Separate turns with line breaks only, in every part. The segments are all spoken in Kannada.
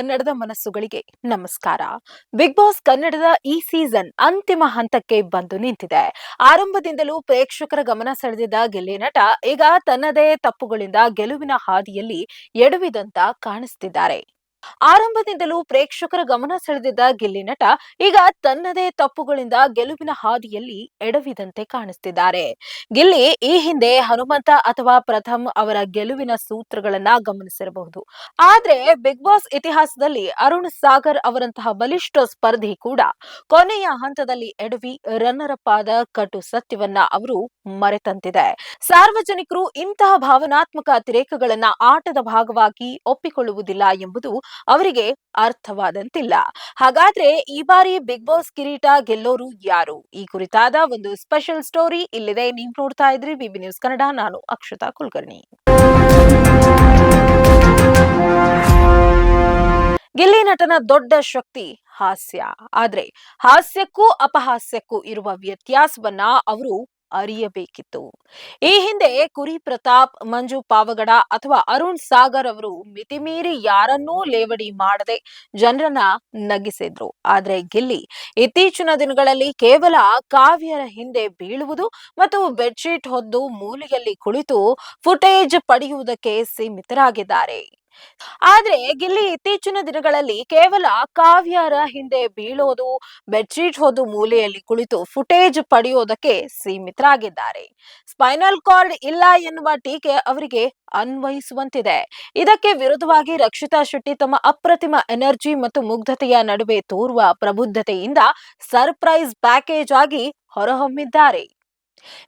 ಕನ್ನಡದ ಮನಸ್ಸುಗಳಿಗೆ ನಮಸ್ಕಾರ. ಬಿಗ್ ಬಾಸ್ ಕನ್ನಡದ ಈ ಸೀಸನ್ ಅಂತಿಮ ಹಂತಕ್ಕೆ ಬಂದು ನಿಂತಿದೆ. ಆರಂಭದಿಂದಲೂ ಪ್ರೇಕ್ಷಕರ ಗಮನ ಸೆಳೆದಿದ್ದ ಗೆಲ್ಲಿ ನಟ ಈಗ ತನ್ನದೇ ತಪ್ಪುಗಳಿಂದ ಗೆಲುವಿನ ಹಾದಿಯಲ್ಲಿ ಎಡವಿದಂತ ಕಾಣಿಸ್ತಿದ್ದಾರೆ. ಆರಂಭದಿಂದಲೂ ಪ್ರೇಕ್ಷಕರ ಗಮನ ಸೆಳೆದಿದ್ದ ಗಿಲ್ಲಿ ನಟ ಈಗ ತನ್ನದೇ ತಪ್ಪುಗಳಿಂದ ಗೆಲುವಿನ ಹಾದಿಯಲ್ಲಿ ಎಡವಿದಂತೆ ಕಾಣಿಸ್ತಿದ್ದಾರೆ. ಗಿಲ್ಲಿ ಈ ಹಿಂದೆ ಹನುಮಂತ ಅಥವಾ ಪ್ರಥಮ್ ಅವರ ಗೆಲುವಿನ ಸೂತ್ರಗಳನ್ನ ಗಮನಿಸಿರಬಹುದು. ಆದ್ರೆ ಬಿಗ್ ಬಾಸ್ ಇತಿಹಾಸದಲ್ಲಿ ಅರುಣ್ ಸಾಗರ್ ಅವರಂತಹ ಬಲಿಷ್ಠ ಸ್ಪರ್ಧಿ ಕೂಡ ಕೊನೆಯ ಹಂತದಲ್ಲಿ ಎಡವಿ ರನ್ನರ್ ಆದ ಕಟು ಸತ್ಯವನ್ನ ಅವರು ಮರೆತಂತಿದೆ. ಸಾರ್ವಜನಿಕರು ಇಂತಹ ಭಾವನಾತ್ಮಕ ಅತಿರೇಕಗಳನ್ನ ಆಟದ ಭಾಗವಾಗಿ ಒಪ್ಪಿಕೊಳ್ಳುವುದಿಲ್ಲ ಎಂಬುದು ಅವರಿಗೆ ಅರ್ಥವಾದಂತಿಲ್ಲ. ಹಾಗಾದ್ರೆ ಈ ಬಾರಿ ಬಿಗ್ ಬಾಸ್ ಕಿರೀಟ ಗೆಲ್ಲೋರು ಯಾರು? ಈ ಕುರಿತಾದ ಒಂದು ಸ್ಪೆಷಲ್ ಸ್ಟೋರಿ ಇಲ್ಲಿದೆ. ನೀವು ನೋಡ್ತಾ ಇದ್ರಿ ಬಿಬಿ ನ್ಯೂಸ್ ಕನ್ನಡ. ನಾನು ಅಕ್ಷತಾ ಕುಲಕರ್ಣಿ. ಗಿಲ್ಲಿ ನಟನ ದೊಡ್ಡ ಶಕ್ತಿ ಹಾಸ್ಯ. ಆದ್ರೆ ಹಾಸ್ಯಕ್ಕೂ ಅಪಹಾಸ್ಯಕ್ಕೂ ಇರುವ ವ್ಯತ್ಯಾಸವನ್ನ ಅವರು ಅರಿಯಬೇಕಿತ್ತು. ಈ ಹಿಂದೆ ಕುರಿ ಪ್ರತಾಪ್, ಮಂಜು ಪಾವಗಡ ಅಥವಾ ಅರುಣ್ ಸಾಗರ್ ಅವರು ಮಿತಿಮೀರಿ ಯಾರನ್ನೂ ಲೇವಡಿ ಮಾಡದೆ ಜನರನ್ನ ನಗಿಸಿದ್ರು. ಆದ್ರೆ ಗಿಲ್ಲಿ ಇತ್ತೀಚಿನ ದಿನಗಳಲ್ಲಿ ಕೇವಲ ಕಾವ್ಯರ ಹಿಂದೆ ಬೀಳುವುದು ಮತ್ತು ಬೆಡ್ಶೀಟ್ ಹೊದ್ದು ಮೂಲೆಯಲ್ಲಿ ಕುಳಿತು ಫುಟೇಜ್ ಪಡೆಯುವುದಕ್ಕೆ ಸೀಮಿತರಾಗಿದ್ದಾರೆ. ಆದ್ರೆ ಗಿಲ್ಲಿ ಇತ್ತೀಚಿನ ದಿನಗಳಲ್ಲಿ ಕೇವಲ ಕಾವ್ಯರ ಹಿಂದೆ ಬೀಳೋದು, ಬೆಡ್ಶೀಟ್ ಹೋದು ಮೂಲೆಯಲ್ಲಿ ಕುಳಿತು ಫುಟೇಜ್ ಪಡೆಯೋದಕ್ಕೆ ಸೀಮಿತರಾಗಿದ್ದಾರೆ. ಸ್ಪೈನಲ್ ಕಾರ್ಡ್ ಇಲ್ಲ ಎನ್ನುವ ಟೀಕೆ ಅವರಿಗೆ ಅನ್ವಯಿಸುವಂತಿದೆ. ಇದಕ್ಕೆ ವಿರುದ್ಧವಾಗಿ ರಕ್ಷಿತಾ ಶೆಟ್ಟಿ ತಮ್ಮ ಅಪ್ರತಿಮ ಎನರ್ಜಿ ಮತ್ತು ಮುಗ್ಧತೆಯ ನಡುವೆ ತೋರುವ ಪ್ರಬುದ್ಧತೆಯಿಂದ ಸರ್ಪ್ರೈಸ್ ಪ್ಯಾಕೇಜ್ ಆಗಿ ಹೊರಹೊಮ್ಮಿದ್ದಾರೆ.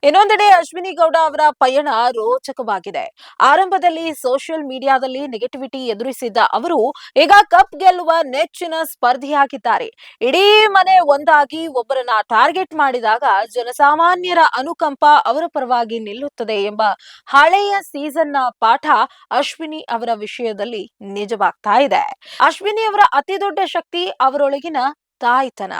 ಇನ್ನೊಂದೆಡೆ ಅಶ್ವಿನಿ ಗೌಡ ಅವರ ಪಯಣ ರೋಚಕವಾಗಿದೆ. ಆರಂಭದಲ್ಲಿ ಸೋಷಿಯಲ್ ಮೀಡಿಯಾದಲ್ಲಿ ನೆಗೆಟಿವಿಟಿ ಎದುರಿಸಿದ್ದ ಅವರು ಈಗ ಕಪ್ ಗೆಲ್ಲುವ ನೆಚ್ಚಿನ ಸ್ಪರ್ಧಿಯಾಗಿದ್ದಾರೆ ಇಡೀ ಮನೆ ಒಂದಾಗಿ ಒಬ್ಬರನ್ನ ಟಾರ್ಗೆಟ್ ಮಾಡಿದಾಗ ಜನಸಾಮಾನ್ಯರ ಅನುಕಂಪ ಅವರ ಪರವಾಗಿ ನಿಲ್ಲುತ್ತದೆ ಎಂಬ ಹಳೆಯ ಸೀಸನ್ನ ಪಾಠ ಅಶ್ವಿನಿ ಅವರ ವಿಷಯದಲ್ಲಿ ನಿಜವಾಗ್ತಾ ಇದೆ. ಅಶ್ವಿನಿ ಅವರ ಅತಿ ದೊಡ್ಡ ಶಕ್ತಿ ಅವರೊಳಗಿನ ತಾಯ್ತನ.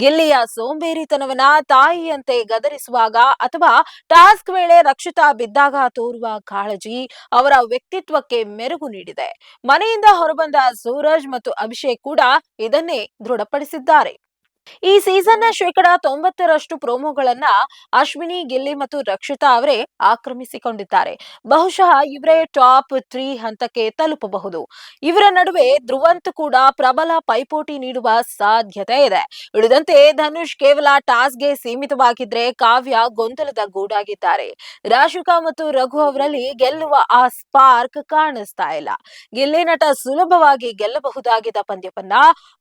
ಗೆಲ್ಲಿಯ ಸೋಂಬೇರಿತನವನ್ನ ತಾಯಿಯಂತೆ ಗದರಿಸುವಾಗ ಅಥವಾ ಟಾಸ್ಕ್ ವೇಳೆ ರಕ್ಷಿತಾ ಬಿದ್ದಾಗ ತೋರುವ ಕಾಳಜಿ ಅವರ ವ್ಯಕ್ತಿತ್ವಕ್ಕೆ ಮೆರುಗು ನೀಡಿದೆ. ಮನೆಯಿಂದ ಹೊರಬಂದ ಸೂರಜ್ ಮತ್ತು ಅಭಿಷೇಕ್ ಕೂಡ ಇದನ್ನೇ ದೃಢಪಡಿಸಿದ್ದಾರೆ. ಈ ಸೀಸನ್ನ ಶೇಕಡ ತೊಂಬತ್ತರಷ್ಟು ಪ್ರೋಮೋಗಳನ್ನ ಅಶ್ವಿನಿ, ಗಿಲ್ಲಿ ಮತ್ತು ರಕ್ಷಿತಾ ಅವರೇ ಆಕ್ರಮಿಸಿಕೊಂಡಿದ್ದಾರೆ. ಬಹುಶಃ ಇವರೇ ಟಾಪ್ ತ್ರೀ ಹಂತಕ್ಕೆ ತಲುಪಬಹುದು. ಇವರ ನಡುವೆ ಧ್ರುವಂತ್ ಕೂಡ ಪ್ರಬಲ ಪೈಪೋಟಿ ನೀಡುವ ಸಾಧ್ಯತೆ ಇದೆ. ಉಳಿದಂತೆ ಧನುಷ್ ಕೇವಲ ಟಾಸ್ಗೆ ಸೀಮಿತವಾಗಿದ್ರೆ ಕಾವ್ಯ ಗೊಂದಲದ ಗೂಡಾಗಿದ್ದಾರೆ. ರಾಶಿಕಾ ಮತ್ತು ರಘು ಅವರಲ್ಲಿ ಗೆಲ್ಲುವ ಆ ಸ್ಪಾರ್ಕ್ ಕಾಣಿಸ್ತಾ ಇಲ್ಲ. ಗಿಲ್ಲಿ ನಟ ಸುಲಭವಾಗಿ ಗೆಲ್ಲಬಹುದಾಗಿದ್ದ ಪಂದ್ಯವನ್ನ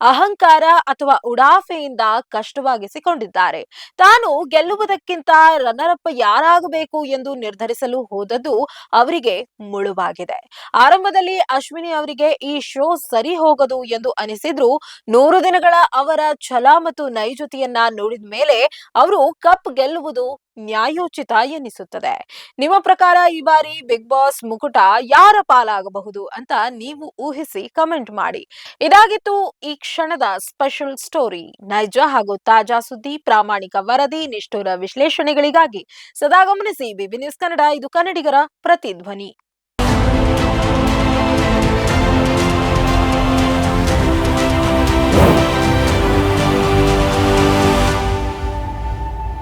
ಅಹಂಕಾರ ಅಥವಾ ಉಡಾಫೆಯಿಂದ ಕಷ್ಟವಾಗಿಸಿಕೊಂಡಿದ್ದಾರೆ. ತಾನು ಗೆಲ್ಲುವುದಕ್ಕಿಂತ ರನ್ನರಪ್ಪ ಯಾರಾಗಬೇಕು ಎಂದು ನಿರ್ಧರಿಸಲು ಹೋದದ್ದು ಅವರಿಗೆ ಮುಳುವಾಗಿದೆ. ಆರಂಭದಲ್ಲಿ ಅಶ್ವಿನಿ ಅವರಿಗೆ ಈ ಶೋ ಸರಿ ಹೋಗದು ಎಂದು ಅನಿಸಿದ್ರು. ನೂರು ದಿನಗಳ ಅವರ ಛಲ ಮತ್ತು ನೈಜತೆಯನ್ನ ನೋಡಿದ ಮೇಲೆ ಅವರು ಕಪ್ ಗೆಲ್ಲುವುದು ನ್ಯಾಯೋಚಿತ ಎನಿಸುತ್ತದೆ. ನಿಮ್ಮ ಪ್ರಕಾರ ಈ ಬಾರಿ ಬಿಗ್ ಬಾಸ್ ಮುಕುಟ ಯಾರ ಪಾಲಾಗಬಹುದು ಅಂತ ನೀವು ಊಹಿಸಿ ಕಮೆಂಟ್ ಮಾಡಿ. ಇದಾಗಿತ್ತು ಈ ಕ್ಷಣದ ಸ್ಪೆಷಲ್ ಸ್ಟೋರಿ ನೈಜ ಹಾಗೂ ತಾಜಾ ಸುದ್ದಿ, ಪ್ರಾಮಾಣಿಕ ವರದಿ, ನಿಷ್ಠುರ ವಿಶ್ಲೇಷಣೆಗಳಿಗಾಗಿ ಸದಾ ಗಮನಿಸಿ ಬಿಬಿ ನ್ಯೂಸ್ ಕನ್ನಡ, ಇದು ಕನ್ನಡಿಗರ ಪ್ರತಿಧ್ವನಿ.